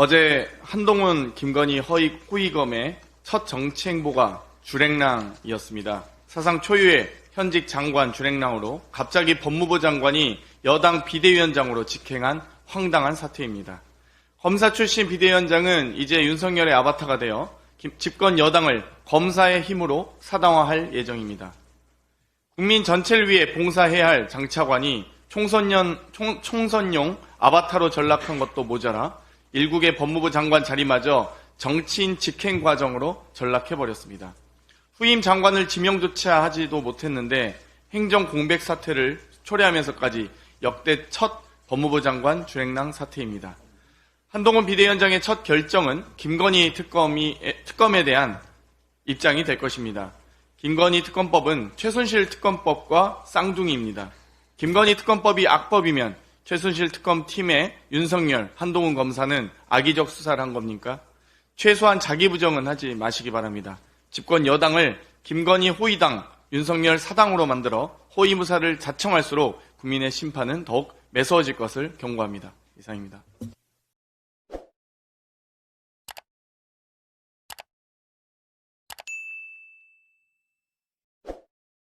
어제 한동훈, 김건희 허위 호위검의 첫 정치 행보가 주랭랑이었습니다. 사상 초유의 현직 장관 주랭랑으로 갑자기 법무부 장관이 여당 비대위원장으로 직행한 황당한 사태입니다. 검사 출신 비대위원장은 이제 윤석열의 아바타가 되어 김- 집권 여당을 검사의 힘으로 사당화할 예정입니다. 국민 전체를 위해 봉사해야 할 장차관이 총선년, 총, 총선용 아바타로 전락한 것도 모자라 일국의 법무부 장관 자리마저 정치인 직행 과정으로 전락해버렸습니다. 후임 장관을 지명조차 하지도 못했는데 행정 공백 사태를 초래하면서까지 역대 첫 법무부 장관 주행랑 사태입니다. 한동훈 비대위원장의 첫 결정은 김건희 특검이, 특검에 대한 입장이 될 것입니다. 김건희 특검법은 최순실 특검법과 쌍둥이입니다. 김건희 특검법이 악법이면 최순실 특검팀의 윤석열, 한동훈 검사는 악의적 수사를 한 겁니까? 최소한 자기 부정은 하지 마시기 바랍니다. 집권 여당을 김건희 호위당, 윤석열 사당으로 만들어 호위무사를 자청할수록 국민의 심판은 더욱 매서워질 것을 경고합니다. 이상입니다.